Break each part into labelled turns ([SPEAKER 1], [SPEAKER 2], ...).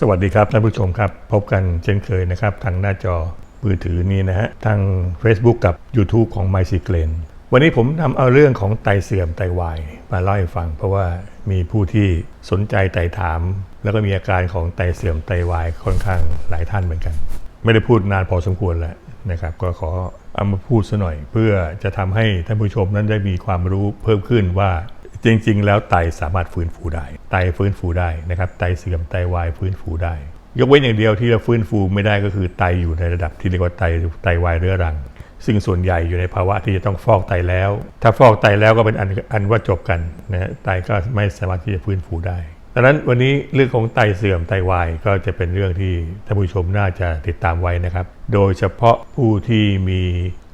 [SPEAKER 1] สวัสดีครับท่านผู้ชมครับ พบกันเช่นเคยนะครับ ทางหน้าจอมือถือนี้นะฮะทาง Facebook กับ YouTube ของ m y c y c l a n วันนี้ผมนำเอาเรื่องของไตเสื่อมไตวายมาเล่าให้ฟัง เพราะว่ามีผู้ที่สนใจไตถาม แล้วก็มีอาการของไตเสื่อมไตวายค่อนข้างหลายท่านเหมือนกัน ไม่ได้พูดนานพอสมควรแล้วนะครับ ก็ขอเอามาพูดซะหน่อย เพื่อจะทำให้ท่านผู้ชมนั้นได้มีความรู้เพิ่มขึ้นว่า จริง ๆ แล้วไตสามารถฟื้นฟูได้ ไตฟื้นฟูได้นะครับ ไตเสื่อมไตวายฟื้นฟูได้ ยกเว้นอย่างเดียวที่เราฟื้นฟูไม่ได้ก็คือไตอยู่ในระดับที่เรียกว่าไตไตวายเรื้อรัง ซึ่งส่วนใหญ่อยู่ในภาวะที่จะต้องฟอกไตแล้ว ถ้าฟอกไตแล้วก็เป็นอันอันว่าจบกันนะฮะไตก็ไม่สามารถที่จะฟื้นฟูได้ดังนั้นวันนี้เรื่องของไตเสื่อมไตวายก็จะเป็นเรื่องที่ท่านผู้ชมน่าจะติดตามไว้นะครับ โดยเฉพาะผู้ที่มี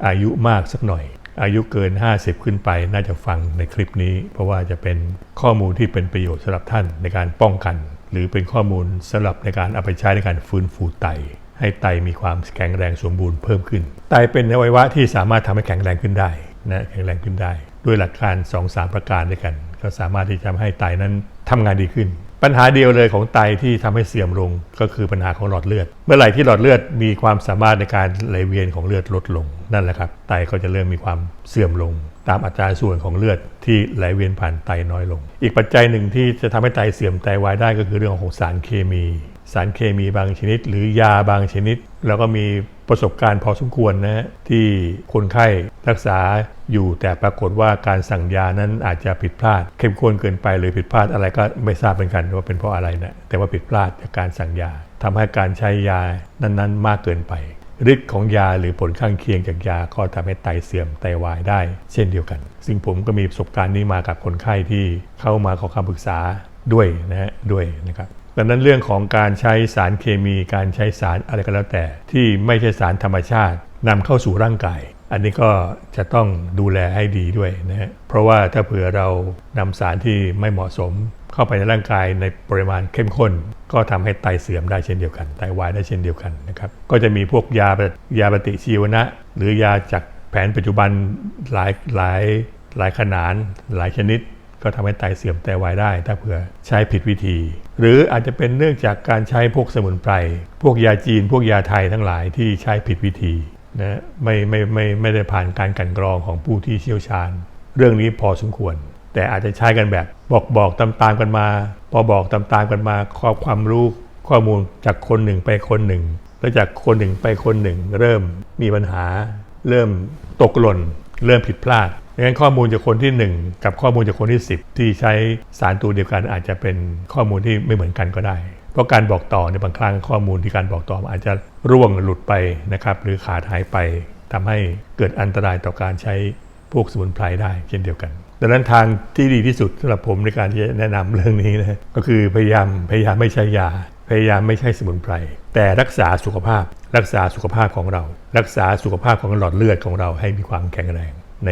[SPEAKER 1] อายุมากสักหน่อย อายุเกิน 50 ขึ้นไปน่าจะฟังในคลิปนี้ เพราะว่าจะเป็นข้อมูลที่เป็นประโยชน์สำหรับท่านในการป้องกัน หรือเป็นข้อมูลสำหรับในการเอาไปใช้ในการฟื้นฟูไต ให้ไตมีความแข็งแรงสมบูรณ์เพิ่มขึ้น ไตเป็นอวัยวะที่สามารถทำให้แข็งแรงขึ้นได้นะแข็งแรงขึ้นได้ ด้วยหลักการ 2-3 ประการด้วยกัน ก็สามารถที่จะทำให้ไตนั้นทำงานดีขึ้น ปัญหาเดียวเลยของไตที่ทำให้เสื่อมลงก็คือปัญหาของหลอดเลือด เมื่อไหร่ที่หลอดเลือดมีความสามารถในการไหลเวียนของเลือดลดลงนั่นแหละครับไตก็จะเริ่มมีความเสื่อมลง ตามอัตราส่วนของเลือดที่ไหลเวียนผ่านไตน้อยลง อีกปัจจัยหนึ่งที่จะทำให้ไตเสื่อมไตวายได้ก็คือเรื่องของสารเคมี สารเคมีบางชนิด หรือยาบางชนิด แล้วก็มีประสบการณ์พอสมควรนะฮะที่คนไข้รักษาอยู่แต่ปรากฏว่าการสั่งยานั้นอาจจะผิดพลาด เข้มข้นเกินไปหรือผิดพลาดอะไรก็ไม่ทราบเหมือนกันว่าเป็นเพราะอะไรนะแต่ว่าผิดพลาดจากการสั่งยาทำให้การใช้ยานั้นๆ มากเกินไปฤทธิ์ของยาหรือผลข้างเคียงจากยาก็ทำให้ไตเสื่อมไตวายได้ เช่นเดียวกัน ซึ่งผมก็มีประสบการณ์นี้มากับคนไข้ที่เข้ามาขอคำปรึกษาด้วยนะฮะด้วยนะครับ ดังนั้นเรื่องของการใช้สารเคมีการใช้สารอะไรก็แล้วแต่ ที่ไม่ใช่สารธรรมชาตินำเข้าสู่ร่างกาย อันนี้ก็จะต้องดูแลให้ดีด้วยนะฮะเพราะว่าถ้าเผื่อเรานำสารที่ไม่เหมาะสม เข้าไปในร่างกายในปริมาณเข้มข้น ก็ทำให้ไตเสื่อมได้เช่นเดียวกันไตวายได้เช่นเดียวกันนะครับก็จะมีพวกยายาปฏิชีวนะ หรือยาจากแผนปัจจุบันหลายหลายหลายขนาดหลายชนิด ก็ทำให้ไตเสื่อมไตวายได้ ถ้าเผื่อใช้ผิดวิธี หรืออาจจะเป็นเนื่องจากการใช้พวกสมุนไพรพวกยาจีน พวกยาไทยทั้งหลายที่ใช้ผิดวิธีนะไม่ไม่ไม่ไม่ได้ผ่านการกันกรองของผู้ที่เชี่ยวชาญ เรื่องนี้พอสมควร แต่อาจจะใช้กันแบบบอกบอกตามตามกันมา พอบอกตามตามกันมาข้อบความรู้ข้อมูลจากคนหนึ่งไปคนหนึ่ง แล้วจากคนหนึ่งไปคนหนึ่ง เริ่มมีปัญหา เริ่มตกหล่น เริ่มผิดพลาด งนั้นข้อมูลจากคนที่ 1 กับข้อมูลจากคนที่ 10 ที่ใช้สารตัวเดียวกันอาจจะเป็นข้อมูลที่ไม่เหมือนกันก็ได้ เพราะการบอกต่อในบางครั้งข้อมูลที่การบอกต่ออาจจะร่วงหลุดไปนะครับหรือขาดหายไปทำให้เกิดอันตรายต่อการใช้พวกสมุนไพรได้เช่นเดียวกันดังนั้นทางที่ดีที่สุดสำหรับผมในการที่จะแนะนำเรื่องนี้นะก็คือพยายามพยายามไม่ใช้ยา พยายามไม่ใช่สมุนไพรแต่รักษาสุขภาพ รักษาสุขภาพของเรา รักษาสุขภาพของหลอดเลือดของเราให้มีความแข็งแรงใน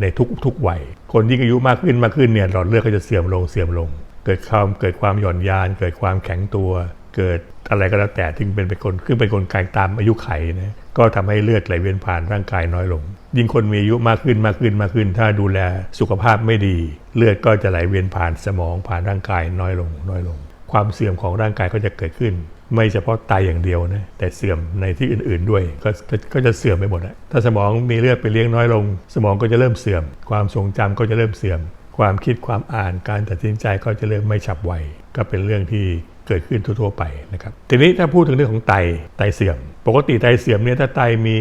[SPEAKER 1] ในทุกทุกวัย คนยิ่งอายุมากขึ้นมากขึ้นเนี่ยหลอดเลือดก็จะเสื่อมลงเสื่อมลง เกิดความเกิดความหย่อนยาน เกิดความแข็งตัว เกิดอะไรก็แล้วแต่ที่เป็นเป็นคนขึ้นเป็นคนกลตามอายุไขนะก็ทำให้เลือดไหลเวียนผ่านร่างกายน้อยลง ยิ่งคนมีอายุมากขึ้นมากขึ้นมากขึ้น ถ้าดูแลสุขภาพไม่ดี เลือดก็จะไหลเวียนผ่านสมองผ่านร่างกายน้อยลงน้อยลง ความเสื่อมของร่างกายก็จะเกิดขึ้น ไม่เฉพาะไตอย่างเดียวนะแต่เสื่อมในที่อื่น ๆด้วยกกก็จะเสื่อมไปหมดอะถ้าสมองมีเลือดไปเลี้ยงน้อยลง สมองก็จะเริ่มเสื่อม ความทรงจำก็จะเริ่มเสื่อม ความคิดความอ่านการตัดสินใจก็จะเริ่มไม่ฉับไวก็เป็นเรื่องที่เกิดขึ้นทั่วๆไปนะครับทีนี้ถ้าพูดถึงเรื่องของไตไตเสื่อม ปกติไตเสื่อมเนี่ยถ้าไตมี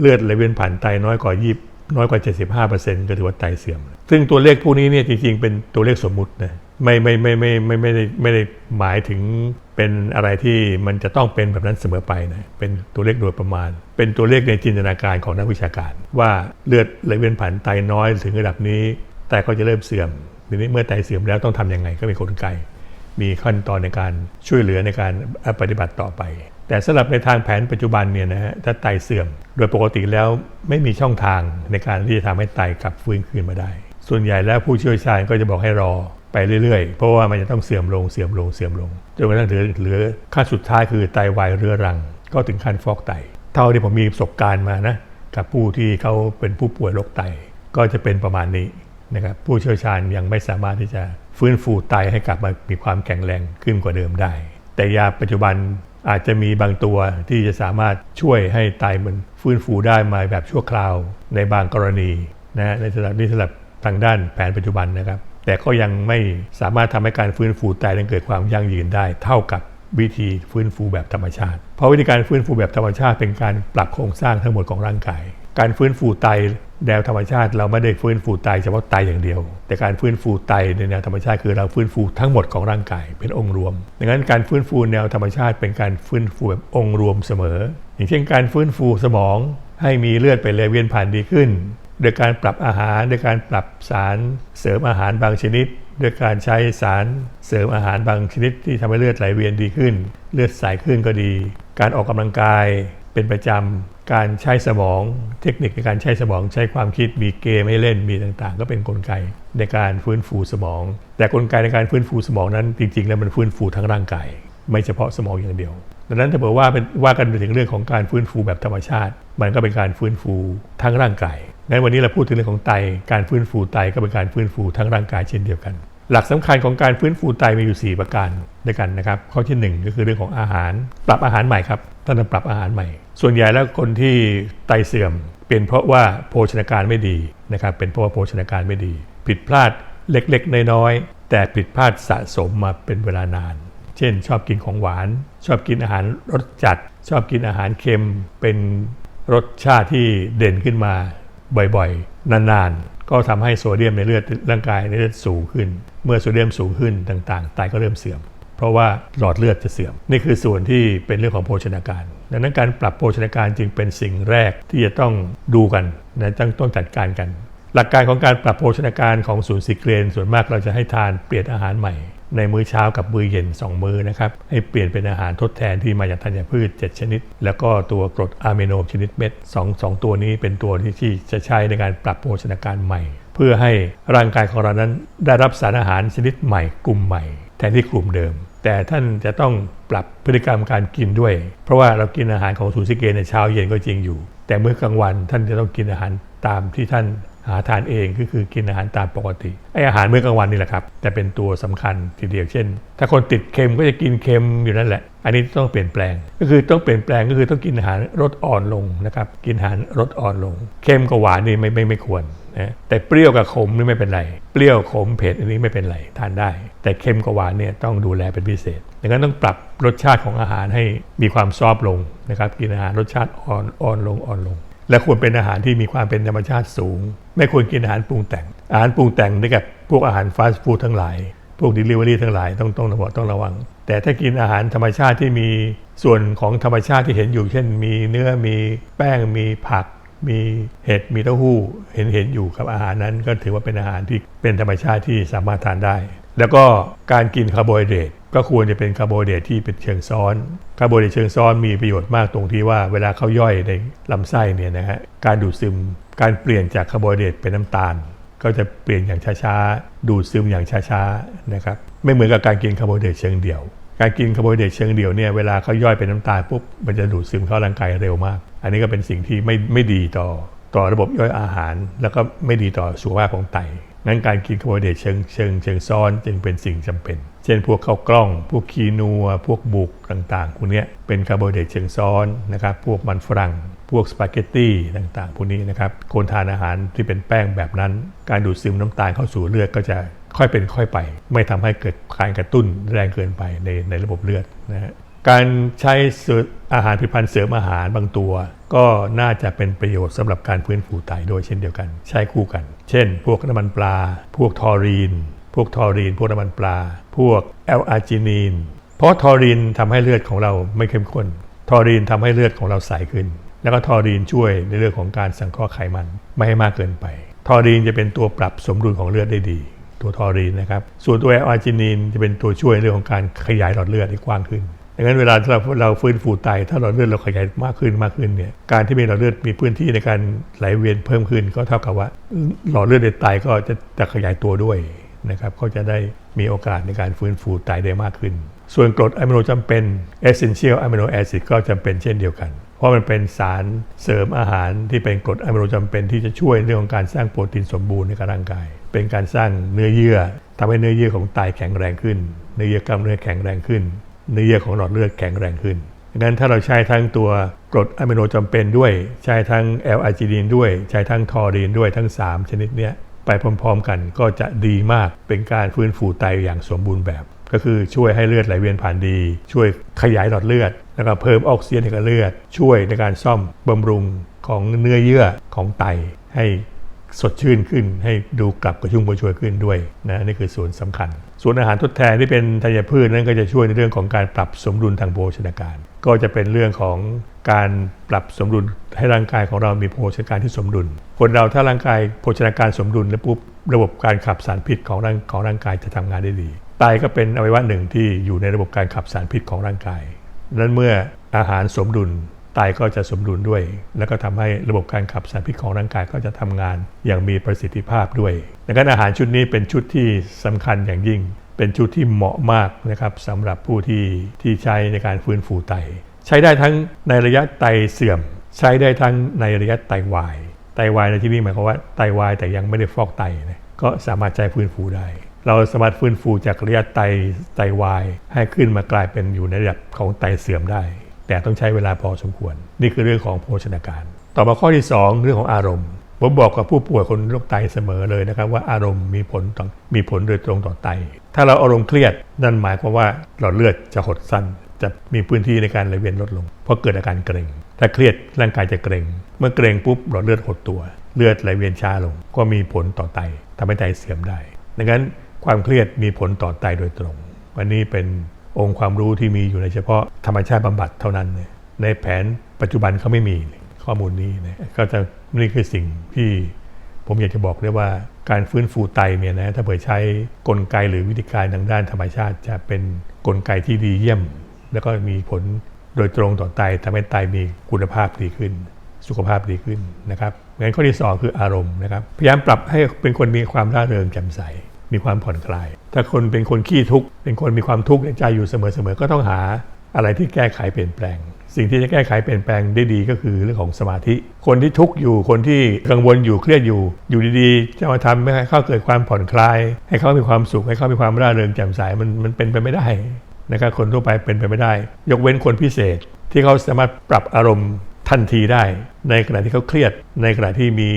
[SPEAKER 1] เลือดไหลเวียนผ่านไตน้อยกว่ายีบน้อยกว่า 75%ก็ถือว่าไตเสื่อม ซึ่งตัวเลขพวกนี้เนี่ยจริงๆ เป็นตัวเลขสมมุตินะ ไม่ไม่ไม่ไม่ไม่ไม่ได้ไม่ได้หมายถึงเป็นอะไรที่มันจะต้องเป็นแบบนั้นเสมอไปนะเป็นตัวเลขโดยประมาณ เป็นตัวเลขในจินตนาการของนักวิชาการ ว่าเลือดไหลเวียนผ่านไตน้อยถึงระดับนี้ไตก็จะเริ่มเสื่อมทีนี้เมื่อไตเสื่อมแล้วต้องทํำยังไงก็มีกลไก มีขั้นตอนในการช่วยเหลือในการปฏิบัติต่อไป แต่สำหรับในทางแผนปัจจุบันเนี่ยนะฮะถ้าไตเสื่อม โดยปกติแล้วไม่มีช่องทางในการที่จะทำให้ไตกลับฟื้นคืนมาได้ ส่วนใหญ่แล้วผู้เชี่ยวชาญก็จะบอกให้รอ ไปเรื่อยๆ เพราะว่ามันจะต้องเสื่อมลงเสื่อมลงเสื่อมลงจนกระทั่งเหลือเหลือขั้นสุดท้ายคือไตวายเรื้อรัง ก็ถึงขั้นฟอกไต เท่าที่ผมมีประสบการณ์มานะกับผู้ที่เขาเป็นผู้ป่วยโรคไตก็จะเป็นประมาณนี้นะครับผู้เชี่ยวชาญยังไม่สามารถที่จะฟื้นฟูไตให้กลับมามีความแข็งแรงขึ้นกว่าเดิมได้ แต่ยาปัจจุบันอาจจะมีบางตัวที่จะสามารถช่วยให้ไตมันฟื้นฟูได้มาแบบชั่วคราวในบางกรณีนะในสำหรับนี่สำหรับทางด้านแผนปัจจุบันนะครับ แต่ก็ยังไม่สามารถทำให้การฟื้นฟูไตนั้นเกิดความยั่งยืนได้ เท่ากับวิธีฟื้นฟูแบบธรรมชาติ เพราะวิธีการฟื้นฟูแบบธรรมชาติเป็นการปรับโครงสร้างทั้งหมดของร่างกาย การฟื้นฟูไตแนวธรรมชาติเราไม่ได้ฟื้นฟูไตเฉพาะไตอย่างเดียว แต่การฟื้นฟูไตในแนวธรรมชาติคือเราฟื้นฟูทั้งหมดของร่างกายเป็นองค์รวม ดังนั้นการฟื้นฟูแนวธรรมชาติเป็นการฟื้นฟูแบบองค์รวมเสมอ อย่างเช่นการฟื้นฟูสมองให้มีเลือดไปเลยเวียนผ่านดีขึ้น โดยการปรับอาหารโดยการปรับสารเสริมอาหารบางชนิดด้วยการใช้สารเสริมอาหารบางชนิดที่ทำให้เลือดไหลเวียนดีขึ้น เลือดใสขึ้นก็ดี การออกกำลังกายเป็นประจำการใช้สมองเทคนิคในการใช้สมองใช้ความคิดมีเกมให้เล่นมีต่างๆ ก็เป็นนกลไกในการฟื้นฟูสมอง แต่กลไกในการฟื้นฟูสมองนั้นจริงๆ แล้วมันฟื้นฟูทั้งร่างกายไม่เฉพาะสมองอย่างเดียวดังนั้นถ้าบอกว่าเป็นว่ากันถึงเรื่องของการฟื้นฟูแบบธรรมชาติ มันก็เป็นการฟื้นฟูทั้งร่างกาย งั้นวันนี้เราพูดถึงเรื่องของไต การฟื้นฟูไตก็เป็นการฟื้นฟูทั้งร่างกายเช่นเดียวกัน หลักสำคัญของการฟื้นฟูไตมีอยู่ 4 ประการด้วยกันนะครับ ข้อที่ 1 ก็คือเรื่องของอาหาร ปรับอาหารใหม่ครับท่านต้องปรับอาหารใหม่ ส่วนใหญ่แล้วคนที่ไตเสื่อม เป็นเพราะว่าโภชนาการไม่ดีนะครับ เป็นเพราะว่าโภชนาการไม่ดี ผิดพลาดเล็กๆ น้อยๆ แต่ผิดพลาดสะสมมาเป็นเวลานาน เช่น ชอบกินของหวาน ชอบกินอาหารรสจัด ชอบกินอาหารเค็ม เป็นรสชาติที่เด่นขึ้นมา บ่อยๆ นานๆ ก็ทำให้โซเดียมในเลือดร่างกายในเลือดสูงขึ้น เมื่อโซเดียมสูงขึ้นต่างๆ ไตก็เริ่มเสื่อม เพราะว่าหลอดเลือดจะเสื่อม นี่คือส่วนที่เป็นเรื่องของโภชนาการ ดังนั้นการปรับโภชนาการจึงเป็นสิ่งแรกที่จะต้องดูกันนะต้องต้องจัดการกัน หลักการของการปรับโภชนาการของศูนย์ซิเกรนส่วนมากเราจะให้ทานเปลี่ยนอาหารใหม่ ในมื้อเช้ากับมื้อเย็น 2 มื้อนะครับ ให้เปลี่ยนเป็นอาหารทดแทนที่มาจากธัญพืช 7 ชนิด แล้วก็ตัวกรดอะมิโนชนิดเม็ด2 2 ตัวนี้เป็นตัวที่ที่จะใช้ในการปรับโภชนาการใหม่ เพื่อให้ร่างกายของเรานั้นได้รับสารอาหารชนิดใหม่ กลุ่มใหม่ แทนที่กลุ่มเดิม แต่ท่านจะต้องปรับพฤติกรรมการกินด้วย เพราะว่าเรากินอาหารของศูนย์ซิเกนในเช้าเย็นก็จริงอยู่ แต่มื้อกลางวันท่านจะต้องกินอาหารตามที่ท่านหาทานเองก็คือกินอาหารตามปกติไออาหารมื้อกลางวันนี่แหละครับ แต่เป็นตัวสำคัญทีเดียวเช่น ถ้าคนติดเค็มก็จะกินเค็มอยู่นั่นแหละ อันนี้ต้องเปลี่ยนแปลง ก็คือต้องเปลี่ยนแปลงก็คือต้องกินอาหารรสอ่อนลงนะครับกินอาหารรสอ่อนลงเค็มกับหวานนี่ไม่ไม่ไม่ควรนะแต่เปรี้ยวกับขมนี่ไม่เป็นไร เปรี้ยวขมเผ็ดอันนี้ไม่เป็นไรทานได้ แต่เค็มกับหวานเนี่ยต้องดูแลเป็นพิเศษดังนั้นต้องปรับรสชาติของอาหารให้มีความซอฟลงนะครับกินอาหารรสชาติอ่อนอ่อนลงอ่อนลง และควรเป็นอาหารที่มีความเป็นธรรมชาติสูง ไม่ควรกินอาหารปรุงแต่ง อาหารปรุงแต่งด้วกับพวกอาหารฟาสต์ฟู้ดทั้งหลาย พวก Delivery ทั้งหลายต้องต้องระวังต้องระวัง แต่ถ้ากินอาหารธรรมชาติที่มีส่วนของธรรมชาติที่เห็นอยู่ เช่น มีเนื้อมีแป้งมีผัก มีเห็ดมีเต้าหู้เห็นเห็นอยู่กับอาหารนั้น ก็ถือว่าเป็นอาหารที่เป็นธรรมชาติที่สามารถทานได้ แล้วก็การกินคาร์โบไฮเดรตก็ควรจะเป็นคาร์โบไฮเดรตที่เป็นเชิงซ้อนคาร์โบไฮเดรตเชิงซ้อนมีประโยชน์มากตรงที่ว่าเวลาเขาย่อยในลำไส้เนี่ยนะฮะการดูดซึมการเปลี่ยนจากคาร์โบไฮเดรตเป็นน้ำตาล ก็จะเปลี่ยนอย่างช้าๆ ดูดซึมอย่างช้าๆนะครับไม่เหมือนกับการกินคาร์โบไฮเดรตเชิงเดี่ยว การกินคาร์โบไฮเดรตเชิงเดี่ยวเนี่ยเวลาเขาย่อยเป็นน้ำตาลปุ๊บมันจะดูดซึมเข้าร่างกายเร็วมาก อันนี้ก็เป็นสิ่งที่ไม่ไม่ดีต่อต่อระบบย่อยอาหาร แล้วก็ไม่ดีต่อสุขภาพของไตนั้นการกินคาร์โบไฮเดรตเชิงเชิงเชิงซ้อนจึงเป็นสิ่งจำเป็น เช่นพวกข้าวกล้อง พวกคีนัว พวกบุกต่างๆพวกนี้เป็นคาร์โบไฮเดรตเชิงซ้อนนะครับ พวกมันฝรั่ง พวกสปาเกตตี้ต่างๆ พวกนี้นะครับคนทานอาหารที่เป็นแป้งแบบนั้น การดูดซึมน้ำตาลเข้าสู่เลือดก็จะค่อยเป็นค่อยไป ไม่ทำให้เกิดการกระตุ้นแรงเกินไปในในระบบเลือดนะฮะการใช้อาหารผลิตภัณฑ์เสริมอาหารบางตัว ก็น่าจะเป็นประโยชน์สำหรับการฟื้นฟูไตโดยเช่นเดียวกัน ใช้คู่กัน เช่น พวกน้ำมันปลา พวกทอรีน พวกทอรีน พวกน้ำมันปลา พวกแอลอาร์จินีน เพราะทอรีนทำให้เลือดของเราไม่เข้มข้น ทอรีนทำให้เลือดของเราใสขึ้น แล้วก็ทอรีนช่วยในเรื่องของการสังเคราะห์ไขมันไม่ให้มากเกินไป ทอรีนจะเป็นตัวปรับสมดุลของเลือดได้ดี ตัวทอรีนนะครับ ส่วนตัวแอลอาจินีนจะเป็นตัวช่วยในเรื่องของการขยายหลอดเลือดให้กว้างขึ้นดังนั้นเวลาเราเราฟื้นฟูไตถ้าหลอดเลือดเราขยายมากขึ้นมากขึ้นเนี่ยการที่มีหลอดเลือดมีพื้นที่ในการไหลเวียนเพิ่มขึ้น ก็เท่ากับว่าหลอดเลือดในไตก็จะจะขยายตัวด้วยนะครับก็จะได้มีโอกาสในการฟื้นฟูไตได้มากขึ้น ส่วนกรดอะมิโนจำเป็น essential amino acid ก็จำเป็นเช่นเดียวกัน เพราะมันเป็นสารเสริมอาหารที่เป็นกรดอะมิโนจำเป็นที่จะช่วยเรื่องของการสร้างโปรตีนสมบูรณ์ในร่างกาย เป็นการสร้างเนื้อเยื่อทำให้เนื้อเยื่อของไตแข็งแรงขึ้น เนื้อเยื่อกล้ามเนื้อแข็งแรงขึ้น เนื้อเยื่อของหลอดเลือดแข็งแรงขึ้นดังนั้นถ้าเราใช้ทั้งตัวกรดอะมิโนจำเป็นด้วย ใช้ทั้งแอลอาร์จินีนด้วย ใช้ทั้งทอรีนด้วยทั้ง 3 ชนิดเนี้ยไปพร้อมๆกันก็จะดีมากเป็นการฟื้นฟูไตอย่างสมบูรณ์แบบ ก็คือช่วยให้เลือดไหลเวียนผ่านดี ช่วยขยายหลอดเลือด แล้วก็เพิ่มออกซิเจนในกระเลือด ช่วยในการซ่อมบำรุงของเนื้อเยื่อของไตให้สดชื่นขึ้น ให้ดูกลับกระชุ่มกระชวยขึ้นด้วยนะนี่คือส่วนสำคัญ ส่วนอาหารทดแทนที่เป็นธัญพืชนั้นก็จะช่วยในเรื่องของการปรับสมดุลทางโภชนาการ ก็จะเป็นเรื่องของการปรับสมดุลให้ร่างกายของเรามีโภชนาการที่สมดุล คนเราถ้าร่างกายโภชนาการสมดุลแล้วปุ๊บระบบการขับสารพิษของร่างของร่างกายจะทำงานได้ดีไตก็เป็นอวัยวะหนึ่งที่อยู่ในระบบการขับสารพิษของร่างกาย นั้นเมื่ออาหารสมดุลไตก็จะสมดุลด้วย แล้วก็ทำให้ระบบการขับสารพิษของร่างกายก็จะทำงานอย่างมีประสิทธิภาพด้วยดังนั้นอาหารชุดนี้เป็นชุดที่สำคัญอย่างยิ่ง เป็นชุดที่เหมาะมากนะครับสำหรับผู้ที่ที่ใช้ในการฟื้นฟูไต ใช้ได้ทั้งในระยะไตเสื่อม ใช้ได้ทั้งในระยะไตวาย ไตวายในที่นี้หมายความว่าไตวายแต่ยังไม่ได้ฟอกไตนะก็สามารถใช้ฟื้นฟูได้ เราสามารถฟื้นฟูจากระยะไตไตวาย ให้ขึ้นมากลายเป็นอยู่ในระดับของไตเสื่อมได้ แต่ต้องใช้เวลาพอสมควร นี่คือเรื่องของโภชนาการ ต่อมาข้อที่ 2 เรื่องของอารมณ์ผมบอกกับผู้ป่วยคนโรคไตเสมอเลยนะครับว่าอารมณ์มีผลต่อมีผลโดยตรงต่อไต ถ้าเราอารมณ์เครียดนั่นหมายความว่าหลอดเลือดจะหดสั้น จะมีพื้นที่ในการไหลเวียนลดลง เพราะเกิดอาการเกร็ง ถ้าเครียดร่างกายจะเกร็ง เมื่อเกร็งปุ๊บหลอดเลือดหดตัว เลือดไหลเวียนช้าลง ก็มีผลต่อไตทำให้ไตเสื่อมได้ดังนั้น ความเครียดมีผลต่อไตโดยตรง วันนี้เป็นองค์ความรู้ที่มีอยู่ในเฉพาะธรรมชาติบำบัดเท่านั้นเนี่ยในแผนปัจจุบันเขาไม่มีข้อมูลนี้นะก็จะนี่คือสิ่งที่ผมอยากจะบอกได้ว่าการฟื้นฟูไตเนี่ยนะถ้าเผื่อใช้กลไกหรือวิธีการทางด้านธรรมชาติจะเป็นกลไกที่ดีเยี่ยม แล้วก็มีผลโดยตรงต่อไตทำให้ไตมีคุณภาพดีขึ้น สุขภาพดีขึ้นนะครับงั้นข้อที่ 2 คืออารมณ์นะครับพยายามปรับให้เป็นคนมีความร่าเริงแจ่มใส มีความผ่อนคลาย ถ้าคนเป็นคนขี้ทุกข์เป็นคนมีความทุกข์ในใจอยู่เสมอๆก็ต้องหาอะไรที่แก้ไขเปลี่ยนแปลง สิ่งที่จะแก้ไขเปลี่ยนแปลงได้ดีก็คือเรื่องของสมาธิ คนที่ทุกข์อยู่คนที่กังวลอยู่เครียดอยู่ อยู่ดีๆ จะมาทำให้เขาเกิดความผ่อนคลาย ให้เขามีความสุขให้เขามีความร่าเริงแจ่มใสมันมันเป็นไปไม่ได้นะครับคนทั่วไปเป็นไปไม่ได้ ยกเว้นคนพิเศษ ที่เขาสามารถปรับอารมณ์ทันทีได้ ในขณะที่เขาเครียด ในขณะที่มี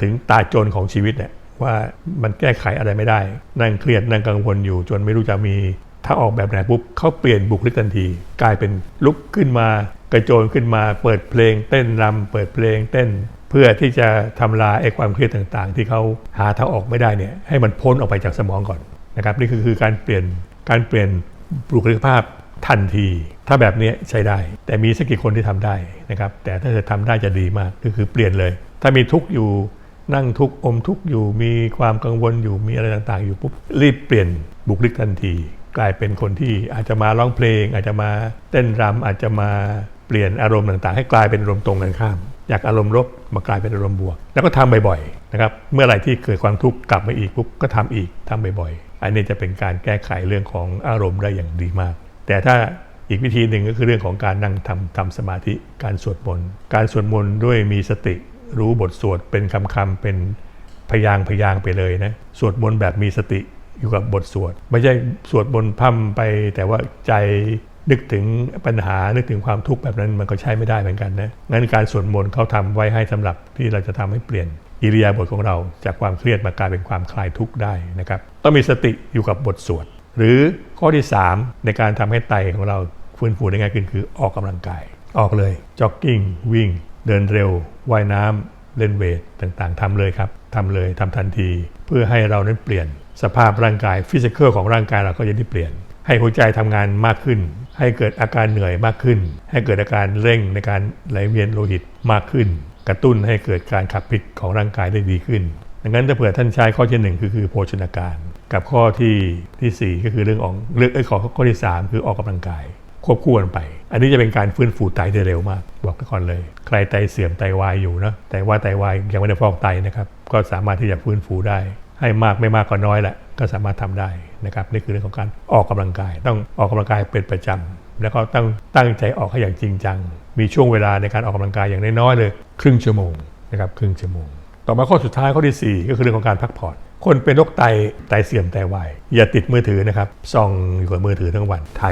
[SPEAKER 1] ถึงตาจนของชีวิตเนี่ย ว่ามันแก้ไขอะไรไม่ได้ นั่งเครียดนั่งกังวลอยู่ จนไม่รู้จะมีถ้าออกแบบไหนปุ๊บเขาเปลี่ยนบุคลิกทันที กลายเป็นลุกขึ้นมากระโจนขึ้นมาเปิดเพลงเต้นรำเปิดเพลงเต้น เพื่อที่จะทำลายไอ้ความเครียดต่างๆ ที่เขาหาทางออกไม่ได้เนี่ยให้มันพ้นออกไปจากสมองก่อนนะครับนี่คือคอการเปลี่ยนการเปลี่ยนบุคลิกภาพทันที ถ้าแบบนี้ใช้ได้ แต่มีสักกี่คนที่ทำได้นะครับแต่ถ้าจะทำได้จะดีมากก็คือเปลี่ยนเลย ถ้ามีทุกข์อยู่ นั่งทุกข์อมทุกข์อยู่มีความกังวลอยู่มีอะไรต่างๆ อยู่ปุ๊บรีบเปลี่ยนบุคลิกทันที กลายเป็นคนที่อาจจะมาร้องเพลง อาจจะมาเต้นรำอาจจะมาเปลี่ยนอารมณ์ต่างๆ ให้กลายเป็นอารมณ์ตรงกันข้ามจากอารมณ์ลบมากลายเป็นอารมณ์บวก แล้วก็ทำบ่อยๆนะครับเมื่อไหร่ที่เกิดความทุกข์กลับมาอีกปุ๊บก็ทำอีกทำบ่อยๆ อันนี้จะเป็นการแก้ไขเรื่องของอารมณ์ได้อย่างดีมาก แต่ถ้าอีกวิธีหนึ่งก็คือเรื่องของการนั่งทำทำสมาธิการสวดมนต์การสวดมนต์ด้วยมีสติ รู้บทสวดเป็นคำคำเป็นพยางพยางไปเลยนะสวดมนต์แบบมีสติอยู่กับบทสวด ไม่ใช่สวดมนต์พั่มไปแต่ว่าใจนึกถึงปัญหานึกถึงความทุกข์แบบนั้นมันก็ใช้ไม่ได้เหมือนกันนะงั้นการสวดมนต์เขาทำไว้ให้สำหรับที่เราจะทำให้เปลี่ยนอิริยาบถของเราจากความเครียดมากลายเป็นความคลายทุกข์ได้นะครับต้องมีสติอยู่กับบทสวด หรือข้อที่ 3 ในการทำให้ไตของเราฟื้นฟูได้ง่ายขึ้นคือออกกำลังกาย ออกเลยจ็อกกิ้งวิ่ง เดินเร็วว่ายน้ำเล่นเวทต่างๆทำเลยครับทำเลยทำทันที เพื่อให้เรานั้นเปลี่ยนสภาพร่างกายฟิสิกอลของร่างกายเราก็จะได้เปลี่ยน ให้หัวใจทำงานมากขึ้น ให้เกิดอาการเหนื่อยมากขึ้น ให้เกิดอาการเร่งในการไหลเวียนโลหิตมากขึ้น กระตุ้นให้เกิดการขับพิษของร่างกายได้ดีขึ้น ดังนั้นถ้าเผื่อท่านใช้ข้อที่หนึ่งคือคือโภชนาการ กับข้อที่ที่ 4 ก็คือเรื่องของเรื่องไอ้ขอข้อที่ 3 คือออกกำลังกาย ควบคู่กันไป อันนี้จะเป็นการฟื้นฟูไตได้เร็วมาก บอกก่อนเลย ใครไตเสื่อมไตวายอยู่นะแต่ว่าไตวายยังไม่ได้ฟอกไตนะครับ ก็สามารถที่จะฟื้นฟูได้ ให้มากไม่มากก็น้อยแหละ ก็สามารถทำได้นะครับ นี่คือเรื่องของการออกกำลังกาย ต้องออกกำลังกายเป็นประจำแล้วก็ต้องตั้งใจออกให้อย่างจริงจัง มีช่วงเวลาในการออกกำลังกายอย่างน้อยๆเลย ครึ่งชั่วโมงนะครับ ครึ่งชั่วโมง ต่อมาข้อสุดท้ายข้อที่ 4 ก็คือเรื่องของการพักผ่อน คนเป็นโรคไตไตเสื่อมไตวายอย่าติดมือถือนะครับส่องอยู่กับมือถือทั้งวันไถ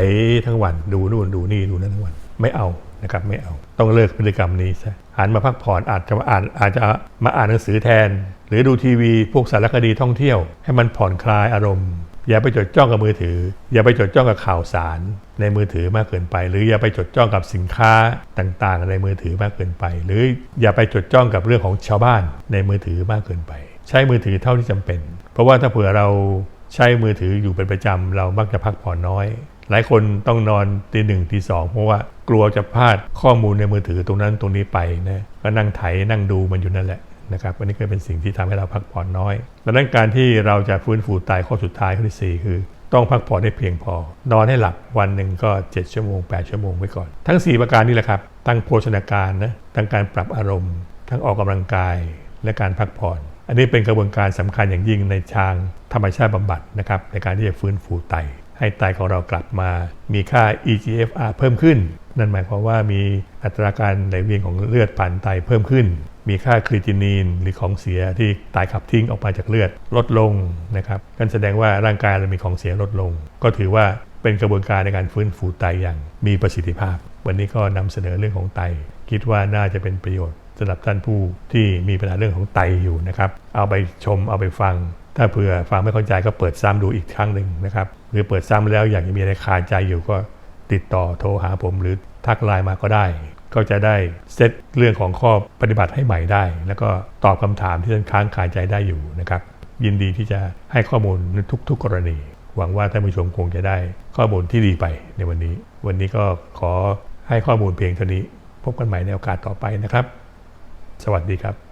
[SPEAKER 1] ทั้งวันดูนู่นดูนี่ดูนั่นทั้งวัน ไม่เอานะครับไม่เอาต้องเลิกพฤติกรรมนี้ซะหันมาพักผ่อนอาจจะมาอ่านอาจจะมาอ่านหนังสือแทน หรือดูทีวีพวกสารคดีท่องเที่ยว ให้มันผ่อนคลายอารมณ์ อย่าไปจดจ้องกับมือถือ อย่าไปจดจ้องกับข่าวสารในมือถือมากเกินไป หรืออย่าไปจดจ้องกับสินค้าต่างๆ ในมือถือมากเกินไป หรืออย่าไปจดจ้องกับเรื่องของชาวบ้านในมือถือมากเกินไป ใช้มือถือเท่าที่จำเป็น เพราะว่าถ้าเผื่อเราใช้มือถืออยู่เป็นประจำเรามักจะพักผ่อนน้อย หลายคนต้องนอนตีหนึ่งตีสองเพราะว่ากลัวจะพลาดข้อมูลในมือถือตรงนั้นตรงนี้ไปนะก็นั่งไถนั่งดูมันอยู่นั่นแหละนะครับอันนี้ก็เป็นสิ่งที่ทำให้เราพักผ่อนน้อยดังนั้นการที่เราจะฟื้นฟูไตข้อสุดท้ายข้อที่สี่คือต้องพักผ่อนให้เพียงพอ นอนให้หลับวันหนึ่งก็ 7 ชั่วโมง 8 ชั่วโมงไว้ก่อน ทั้ง 4 ประการนี้แหละครับทั้งโภชนาการนะ ทั้งการปรับอารมณ์ ทั้งออกกำลังกาย และการพักผ่อน อันนี้เป็นกระบวนการสำคัญอย่างยิ่งในทางธรรมชาติบำบัดนะครับในการที่จะฟื้นฟูไต ให้ไตของเรากลับมา มีค่า EGFR เพิ่มขึ้น นั่นหมายความว่ามีอัตราการไหลเวียนของเลือดผ่านไตเพิ่มขึ้น มีค่าครีตินีนหรือของเสียที่ไตขับทิ้งออกมาจากเลือดลดลงนะครับนั่นแสดงว่าร่างกายเรามีของเสียลดลง ก็ถือว่าเป็นกระบวนการในการฟื้นฟูไตอย่างมีประสิทธิภาพ วันนี้ก็นำเสนอเรื่องของไต คิดว่าน่าจะเป็นประโยชน์ สำหรับท่านผู้ที่มีปัญหาเรื่องของไตอยู่นะครับ เอาไปชมเอาไปฟัง ถ้าเผื่อฟังไม่เข้าใจก็เปิดซ้ำดูอีกครั้งหนึ่งนะครับ หรือเปิดซ้ำแล้วอยากจะมีอะไรคาใจอยู่ก็ติดต่อโทรหาผมหรือทักไลน์มาก็ได้ ก็จะได้เซตเรื่องของข้อปฏิบัติให้ใหม่ได้ แล้วก็ตอบคำถามที่ท่านค้างคาใจได้อยู่นะครับ ยินดีที่จะให้ข้อมูลในทุก ๆ กรณี หวังว่าท่านผู้ชมคงจะได้ข้อมูลที่ดีไปในวันนี้ วันนี้ก็ขอให้ข้อมูลเพียงเท่านี้ พบกันใหม่ในโอกาสต่อไปนะครับ สวัสดีครับ